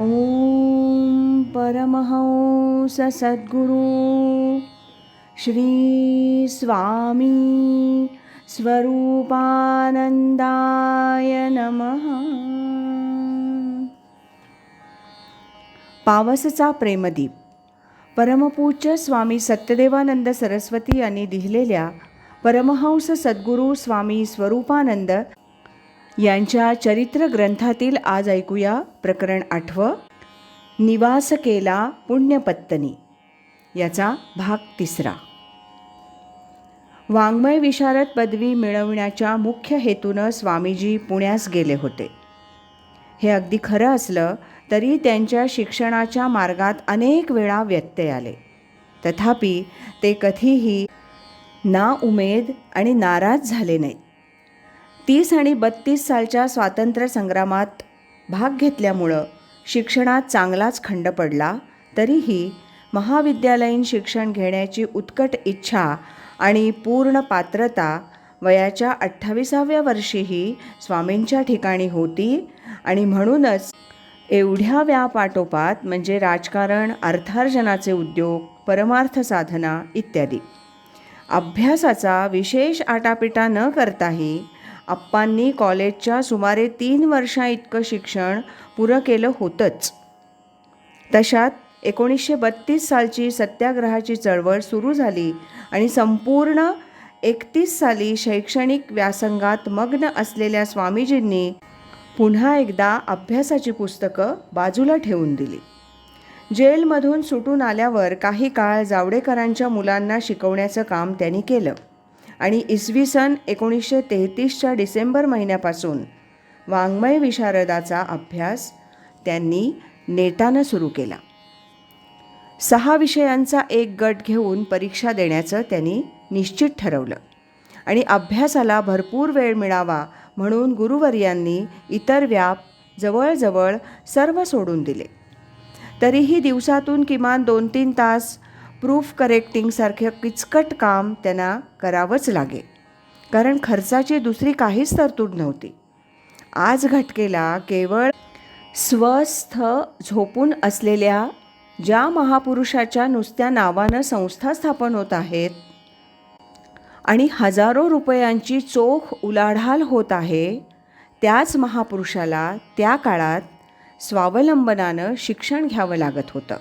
ॐ परमहंस सद्गुरु। श्री स्वामी स्वरूपानंदाय नमः। पावसचा प्रेमदीप। परमपूज्य स्वामी सत्यदेवानंद सरस्वती यांनी लिहिलेल्या परमहंस सद्गुरू स्वामी स्वरूपानंद यांच्या चरित्र ग्रंथातील आज ऐकूया प्रकरण आठवं निवास केला पुण्यपत्तनी याचा भाग तिसरा. वाङ्मय विशारद पदवी मिळवण्याच्या मुख्य हेतूनं स्वामीजी पुण्यास गेले होते. हे अगदी खरं असलं तरी त्यांच्या शिक्षणाच्या मार्गात अनेक वेळा व्यत्यय आले. तथापि ते कधीही ना उमेद आणि नाराज झाले नाहीत. तीस आणि बत्तीस सालच्या स्वातंत्र्य संग्रामात भाग घेतल्यामुळं शिक्षणात चांगलाच खंड पडला तरीही महाविद्यालयीन शिक्षण घेण्याची उत्कट इच्छा आणि पूर्ण पात्रता वयाच्या अठ्ठावीसाव्या वर्षीही स्वामींच्या ठिकाणी होती आणि म्हणूनच एवढ्या व्यापाटोपात म्हणजे राजकारण अर्थार्जनाचे उद्योग परमार्थ साधना इत्यादी. अभ्यासाचा विशेष आटापिटा न करताही आप्पांनी कॉलेजच्या सुमारे तीन वर्षा इतकं शिक्षण पुरं केलं होतंच. तशात एकोणीसशे बत्तीस सालची सत्याग्रहाची चळवळ सुरू झाली आणि संपूर्ण एकतीस साली शैक्षणिक व्यासंगात मग्न असलेल्या स्वामीजींनी पुन्हा एकदा अभ्यासाची पुस्तकं बाजूला ठेवून दिली. जेलमधून सुटून आल्यावर काही काळ जावडेकरांच्या मुलांना शिकवण्याचं काम त्यांनी केलं. आणि इसवी सन एकोणीसशे तेहतीसच्या डिसेंबर महिन्यापासून वाङ्मय विशारदाचा अभ्यास त्यांनी नेटानं सुरू केला. सहा विषयांचा एक गट घेऊन परीक्षा देण्याचं त्यांनी निश्चित ठरवलं आणि अभ्यासाला भरपूर वेळ मिळावा म्हणून गुरुवर्यांनी इतर व्याप जवळजवळ सर्व सोडून दिले. तरीही दिवसातून किमान दोन तीन तास प्रूफ करेक्टिंगसारखं किचकट काम त्यांना करावंच लागे. कारण खर्चाची दुसरी काहीच तरतूद नव्हती. आज घटकेला केवळ स्वस्थ झोपून असलेल्या ज्या महापुरुषाच्या नुसत्या नावानं संस्था स्थापन होत आहेत आणि हजारो रुपयांची चोख उलाढाल होत आहे त्याच महापुरुषाला त्या काळात स्वावलंबनानं शिक्षण घ्यावं लागत होतं.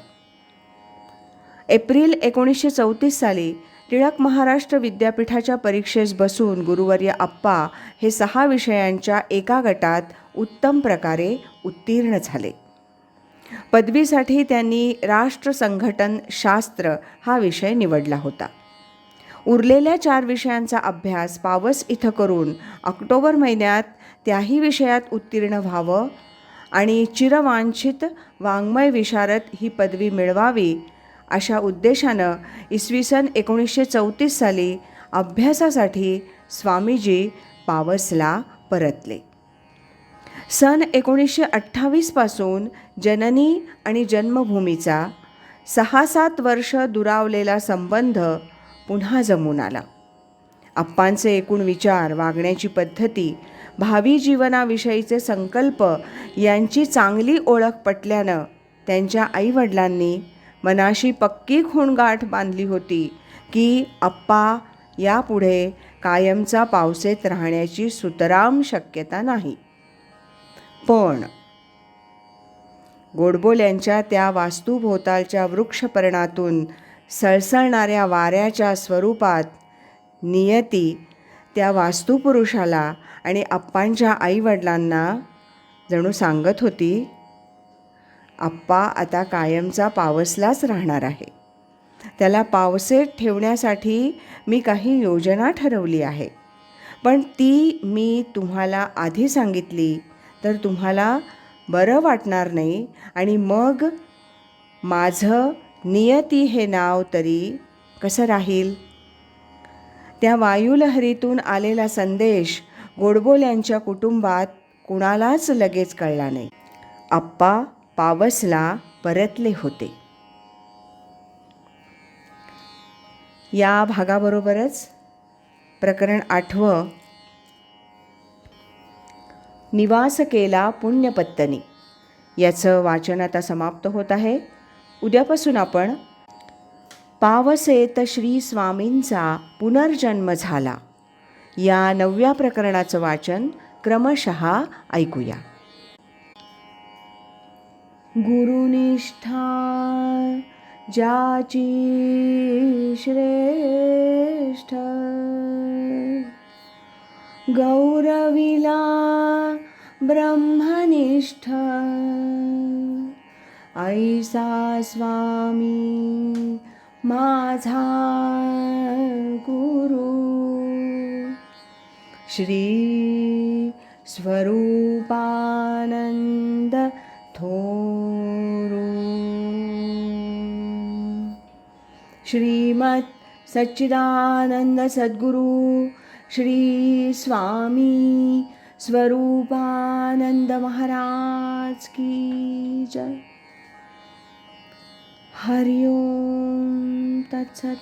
एप्रिल एकोणीसशे चौतीस साली टिळक महाराष्ट्र विद्यापीठाच्या परीक्षेस बसून गुरुवर्य आप्पा हे सहा विषयांच्या एका गटात उत्तम प्रकारे उत्तीर्ण झाले. पदवीसाठी त्यांनी राष्ट्रसंघटन शास्त्र हा विषय निवडला होता. उरलेल्या चार विषयांचा अभ्यास पावस इथं करून ऑक्टोबर महिन्यात त्याही विषयात उत्तीर्ण व्हावं आणि चिरवांछित वाङ्मय विशारद ही पदवी मिळवावी अशा उद्देशानं इसवी सन एकोणीसशे चौतीस साली अभ्यासासाठी स्वामीजी पावसला परतले. सन एकोणीसशे अठ्ठावीसपासून जननी आणि जन्मभूमीचा सहा सात वर्ष दुरावलेला संबंध पुन्हा जमून आला. आप्पांचे एकूण विचार वागण्याची पद्धती भावी जीवनाविषयीचे संकल्प यांची चांगली ओळख पटल्यानं त्यांच्या आईवडिलांनी मनाशी पक्की खूणगाठ बांधली होती की आप्पा यापुढे कायमचा पावसेत राहण्याची सुतराम शक्यता नाही. पण गोडबोल्यांच्या त्या वास्तूभोवतालच्या वृक्षपर्णातून सळसळणाऱ्या वाऱ्याच्या स्वरूपात नियती त्या वास्तुपुरुषाला आणि आप्पांच्या आईवडिलांना जणू सांगत होती आप्पा आता कायमचा पावसलाच राहणार आहे. त्याला पावसेत ठेवण्यासाठी मी काही योजना ठरवली आहे. पण ती मी तुम्हाला आधी सांगितली तर तुम्हाला बरं वाटणार नाही आणि मग माझं नियती हे नाव तरी कसं राहील? त्या वायुलहरीतून आलेला संदेश गोडबोल्यांच्या कुटुंबात कुणालाच लगेच कळला नाही. आप्पा पावसला परतले होते. या भागाबरोबरच प्रकरण आठवं. निवास केला पुण्यपत्तनी. याचं वाचन आता समाप्त होत आहे. उद्यापासून आपण पावसेत श्री स्वामींचा पुनर्जन्म झाला. या नवव्या प्रकरणाचं वाचन क्रमशः ऐकूया. गुरुनिष्ठा ज्याची श्रेष्ठ। गौरविला ब्रह्मनिष्ठ। ऐसा स्वामी माझा गुरु। श्री स्वरूपानंद थोरू श्रीमत् सच्चिदानन्द सद्गुरु श्री स्वामी स्वरूपानंद महाराज की जय। हरिओम तत्सत।